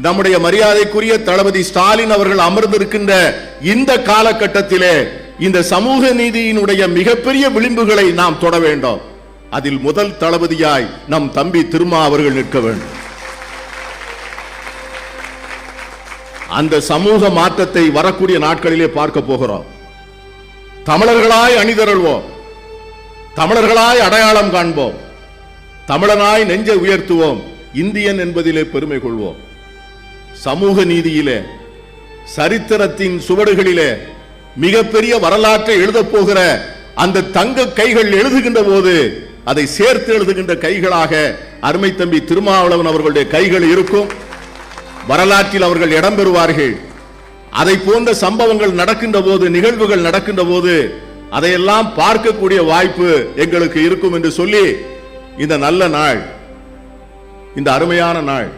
நம்முடைய மரியாதைக்குரிய தளபதி ஸ்டாலின் அவர்கள் அமர்ந்திருக்கின்ற இந்த காலகட்டத்திலே இந்த சமூக நீதியினுடைய மிகப்பெரிய விளிம்புகளை நாம் தொட வேண்டும். அதில் முதல் தளபதியாய் நம் தம்பி திருமா அவர்கள் நிற்க வேண்டும். அந்த சமூக மாற்றத்தை வரக்கூடிய நாட்களிலே பார்க்க போகிறோம். தமிழர்களாய் அணிதருள்வோம். தமிழர்களாய் அடையாளம் காண்போம். தமிழனாய் நெஞ்சை உயர்த்துவோம். இந்தியன் என்பதிலே பெருமை கொள்வோம். சமூக நீதியிலே சரித்திரத்தின் சுவடுகளிலே மிகப்பெரிய வரலாற்றை எழுதப் போகிற அந்த தங்க கைகள் எழுதுகின்ற போது அதை சேர்த்து எழுதுகின்ற கைகளாக அருமை தம்பி திருமாவளவன் அவர்களுடைய கைகள் இருக்கும். வரலாற்றில் அவர்கள் இடம்பெறுவார்கள் அதை போன்ற சம்பவங்கள் நடக்கின்ற போது நிகழ்வுகள் நடக்கின்ற போது அதையெல்லாம் பார்க்கக்கூடிய வாய்ப்பு எங்களுக்கு இருக்கும் என்று சொல்லி இந்த நல்ல நாள் இந்த அருமையான நாள்